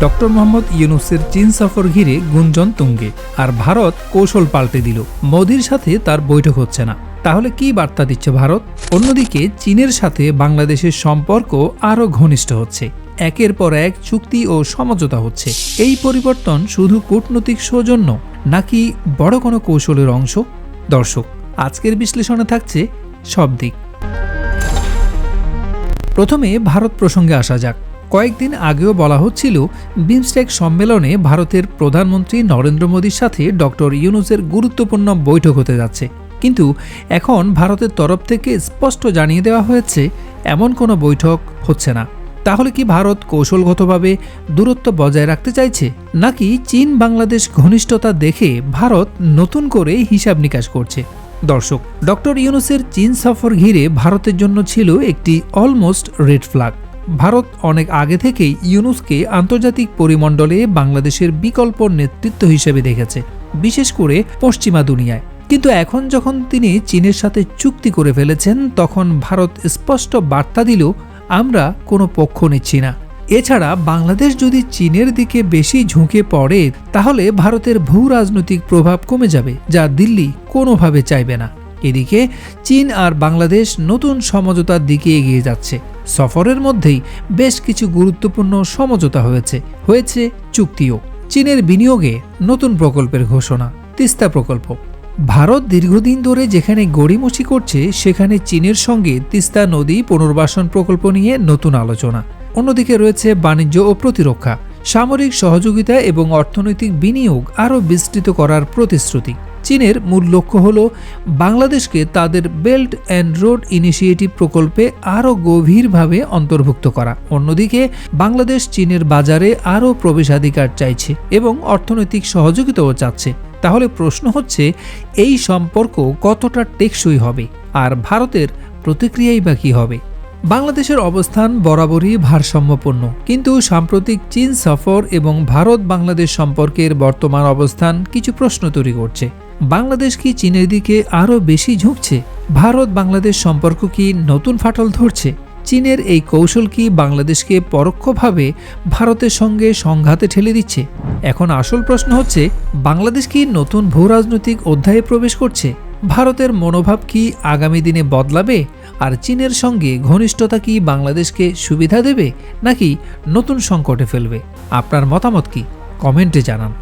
Doctor Mohammad ইউনুসের চীন সফর ঘিরে গুঞ্জন তুঙ্গে, আর ভারত কৌশল পাল্টে দিল। মোদির সাথে তার বৈঠক হচ্ছে না। তাহলে কি বার্তা দিচ্ছে ভারত? অন্যদিকে, চীনের সাথে বাংলাদেশের সম্পর্ক আরও ঘনিষ্ঠ হচ্ছে। একের পর এক চুক্তি ও সমঝোতা হচ্ছে। এই পরিবর্তন শুধু কূটনৈতিক সৌজন্য, নাকি বড় কোনো কৌশলের অংশ? দর্শক, আজকের বিশ্লেষণে থাকছে সব দিক। প্রথমে ভারত প্রসঙ্গে আসা যাক। কয়েকদিন আগেও বলা হচ্ছিল, বিমস্টেক সম্মেলনে ভারতের প্রধানমন্ত্রী নরেন্দ্র মোদীর সাথে ডক্টর ইউনুসের গুরুত্বপূর্ণ বৈঠক হতে যাচ্ছে। কিন্তু এখন ভারতের তরফ থেকে স্পষ্ট জানিয়ে দেওয়া হয়েছে, এমন কোনো বৈঠক হচ্ছে না। তাহলে কি ভারত কৌশলগতভাবে দূরত্ব বজায় রাখতে চাইছে? নাকি চীন বাংলাদেশ ঘনিষ্ঠতা দেখে ভারত নতুন করে হিসাব নিকাশ করছে? দর্শক, ডক্টর ইউনুসের চীন সফর ঘিরে ভারতের জন্য ছিল একটি অলমোস্ট রেড ফ্ল্যাগ। ভারত অনেক আগে থেকেই ইউনুসকে আন্তর্জাতিক পরিমণ্ডলে বাংলাদেশের বিকল্প নেতৃত্ব হিসেবে দেখেছে, বিশেষ করে পশ্চিমা দুনিয়ায়। কিন্তু এখন যখন তিনি চীনের সাথে চুক্তি করে ফেলেছেন, তখন ভারত স্পষ্ট বার্তা দিল, আমরা কোনো পক্ষ নিচ্ছি না। এছাড়া বাংলাদেশ যদি চীনের দিকে বেশি ঝুঁকে পড়ে, তাহলে ভারতের ভূ রাজনৈতিক প্রভাব কমে যাবে, যা দিল্লি কোনোভাবে চাইবে না। এদিকে চীন আর বাংলাদেশ নতুন সমঝোতার দিকে এগিয়ে যাচ্ছে। সফরের মধ্যেই বেশ কিছু গুরুত্বপূর্ণ সমঝোতা হয়েছে হয়েছে চুক্তিও। চীনের বিনিয়োগে নতুন প্রকল্পের ঘোষণা, তিস্তা প্রকল্প। ভারত দীর্ঘদিন ধরে যেখানে গড়িমসি করছে, সেখানে চীনের সঙ্গে তিস্তা নদী পুনর্বাসন প্রকল্প নিয়ে নতুন আলোচনা। অন্যদিকে রয়েছে বাণিজ্য ও প্রতিরক্ষা, সামরিক সহযোগিতা এবং অর্থনৈতিক বিনিয়োগ আরও বিস্তৃত করার প্রতিশ্রুতি। চীনের মূল লক্ষ্য হল বাংলাদেশকে তাদের বেল্ট অ্যান্ড রোড ইনিশিয়েটিভ প্রকল্পে আরও গভীরভাবে অন্তর্ভুক্ত করা। অন্যদিকে, বাংলাদেশ চীনের বাজারে আরও প্রবেশাধিকার চাইছে এবং অর্থনৈতিক সহযোগিতাও চাচ্ছে। তাহলে প্রশ্ন হচ্ছে, এই সম্পর্ক কতটা টেকসই হবে? আর ভারতের প্রতিক্রিয়াই বা কী হবে? বাংলাদেশের অবস্থান বরাবরই ভারসাম্যপূর্ণ। কিন্তু সাম্প্রতিক চীন সফর এবং ভারত বাংলাদেশ সম্পর্কের বর্তমান অবস্থান কিছু প্রশ্ন তৈরি করছে। বাংলাদেশ কি চীনের দিকে আরও বেশি ঝুঁকছে? ভারত বাংলাদেশ সম্পর্ক কি নতুন ফাটল ধরছে? চীনের এই কৌশল কি বাংলাদেশকে পরোক্ষভাবে ভারতের সঙ্গে সংঘাতে ঠেলে দিচ্ছে? এখন আসল প্রশ্ন হচ্ছে, বাংলাদেশ কি নতুন ভূ রাজনৈতিক অধ্যায়ে প্রবেশ করছে? ভারতের মনোভাব কি আগামী দিনে বদলাবে? আর চীনের সঙ্গে ঘনিষ্ঠতা কি বাংলাদেশকে সুবিধা দেবে? নাকি নতুন সংকটে ফেলবে? আপনার মতামত কি? কমেন্টে জানান।